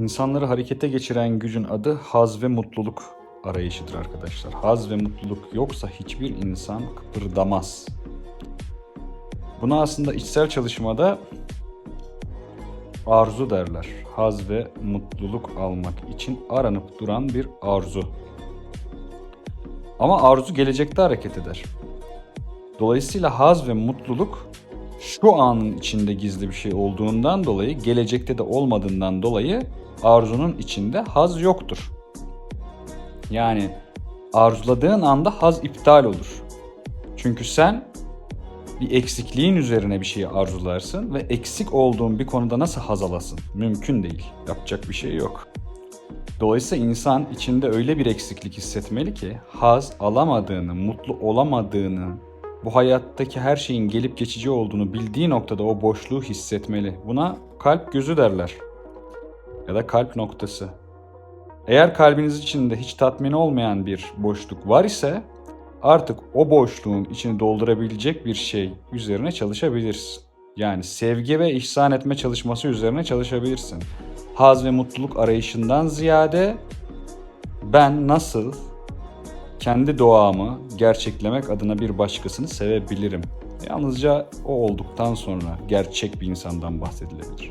İnsanları harekete geçiren gücün adı haz ve mutluluk arayışıdır arkadaşlar. Haz ve mutluluk yoksa hiçbir insan kıpırdamaz. Buna aslında içsel çalışmada arzu derler. Haz ve mutluluk almak için aranıp duran bir arzu. Ama arzu gelecekte hareket eder. Dolayısıyla haz ve mutluluk şu anın içinde gizli bir şey olduğundan dolayı, gelecekte de olmadığından dolayı arzunun içinde haz yoktur. Yani arzuladığın anda haz iptal olur. Çünkü sen bir eksikliğin üzerine bir şeyi arzularsın ve eksik olduğun bir konuda nasıl haz alasın? Mümkün değil. Yapacak bir şey yok. Dolayısıyla insan içinde öyle bir eksiklik hissetmeli ki haz alamadığını, mutlu olamadığını, bu hayattaki her şeyin gelip geçici olduğunu bildiği noktada o boşluğu hissetmeli. Buna kalp gözü derler. Ya da kalp noktası. Eğer kalbiniz içinde hiç tatmin olmayan bir boşluk var ise artık o boşluğun içini doldurabilecek bir şey üzerine çalışabilirsin. Yani sevgi ve ihsan etme çalışması üzerine çalışabilirsin. Haz ve mutluluk arayışından ziyade ben nasıl kendi doğamı gerçeklemek adına bir başkasını sevebilirim. Yalnızca o olduktan sonra gerçek bir insandan bahsedilebilir.